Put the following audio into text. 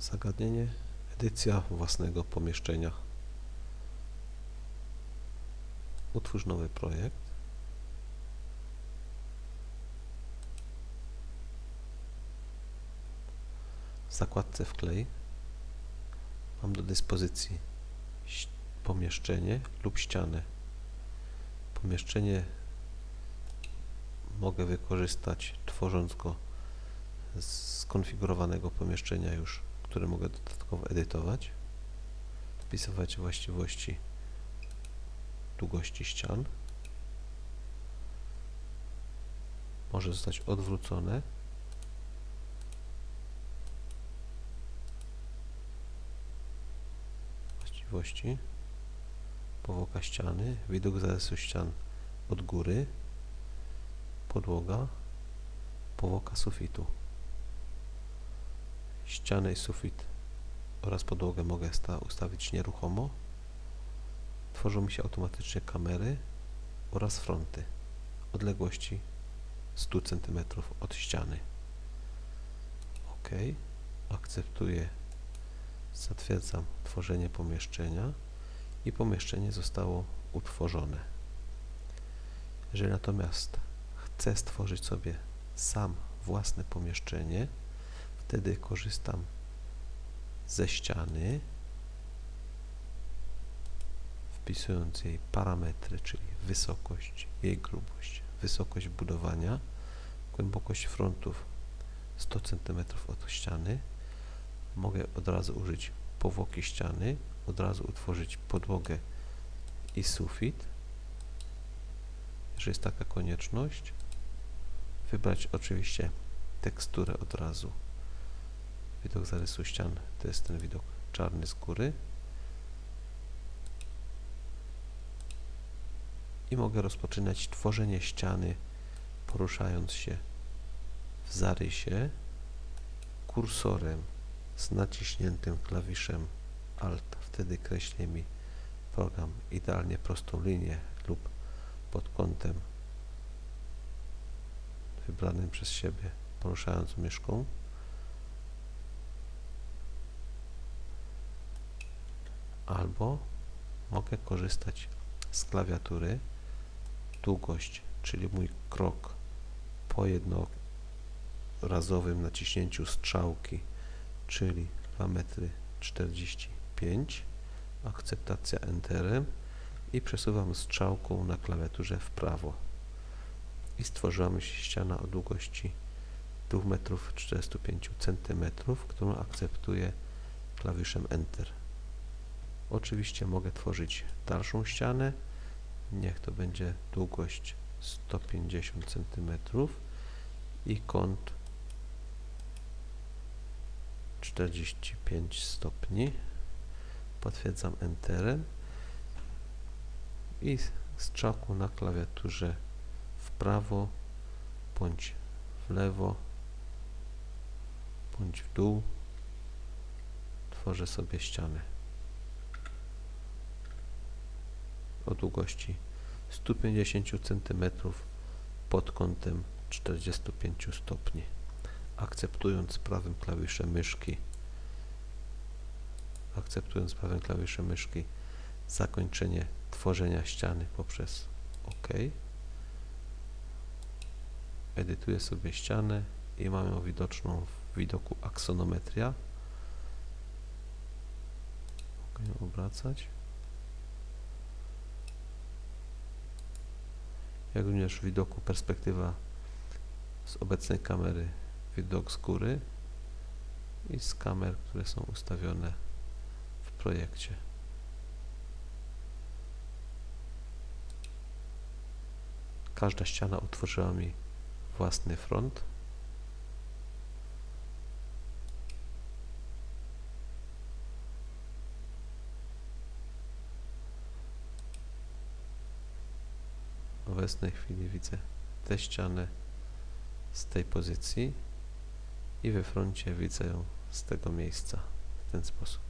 Zagadnienie edycja własnego pomieszczenia. Utwórz nowy projekt. W zakładce wklej mam do dyspozycji pomieszczenie lub ścianę. Pomieszczenie mogę wykorzystać tworząc go z skonfigurowanego pomieszczenia już, które mogę dodatkowo edytować, wpisywać właściwości długości ścian. Może zostać odwrócone. Właściwości powłoka ściany, widok zarysu ścian od góry, podłoga, powłoka sufitu. Ścianę i sufit oraz podłogę mogę sta- ustawić nieruchomo. Tworzą mi się automatycznie kamery oraz fronty. Odległości 100 cm od ściany. OK. Akceptuję. Zatwierdzam tworzenie pomieszczenia i pomieszczenie zostało utworzone. Jeżeli natomiast chcę stworzyć sobie sam własne pomieszczenie, wtedy korzystam ze ściany, wpisując jej parametry, czyli wysokość, jej grubość, wysokość budowania, głębokość frontów 100 cm od ściany. Mogę od razu użyć powłoki ściany, od razu utworzyć podłogę i sufit, jeżeli jest taka konieczność. Wybrać oczywiście teksturę od razu. Widok zarysu ścian to jest ten widok czarny z góry. I mogę rozpoczynać tworzenie ściany poruszając się w zarysie kursorem z naciśniętym klawiszem Alt. Wtedy kreśli mi program idealnie prostą linię lub pod kątem wybranym przez siebie poruszając myszką. Albo mogę korzystać z klawiatury. Długość, czyli mój krok po jednorazowym naciśnięciu strzałki, czyli 2 metry 45, akceptacja Enterem i przesuwam strzałką na klawiaturze w prawo. I stworzyła mi się ściana o długości 2 metrów 45 cm, którą akceptuję klawiszem Enter. Oczywiście mogę tworzyć dalszą ścianę, niech to będzie długość 150 cm i kąt 45 stopni. Potwierdzam Enterem i strzałką na klawiaturze w prawo bądź w lewo bądź w dół tworzę sobie ścianę o długości 150 cm pod kątem 45 stopni. Akceptując prawym klawiszem myszki akceptując prawym klawiszem myszki zakończenie tworzenia ściany poprzez OK. Edytuję sobie ścianę i mam ją widoczną w widoku aksonometria. Mogę ją obracać jak również w widoku perspektywa z obecnej kamery widok z góry i z kamer, które są ustawione w projekcie. Każda ściana utworzyła mi własny front. Obecnej chwili widzę tę ścianę z tej pozycji i we froncie widzę ją z tego miejsca w ten sposób.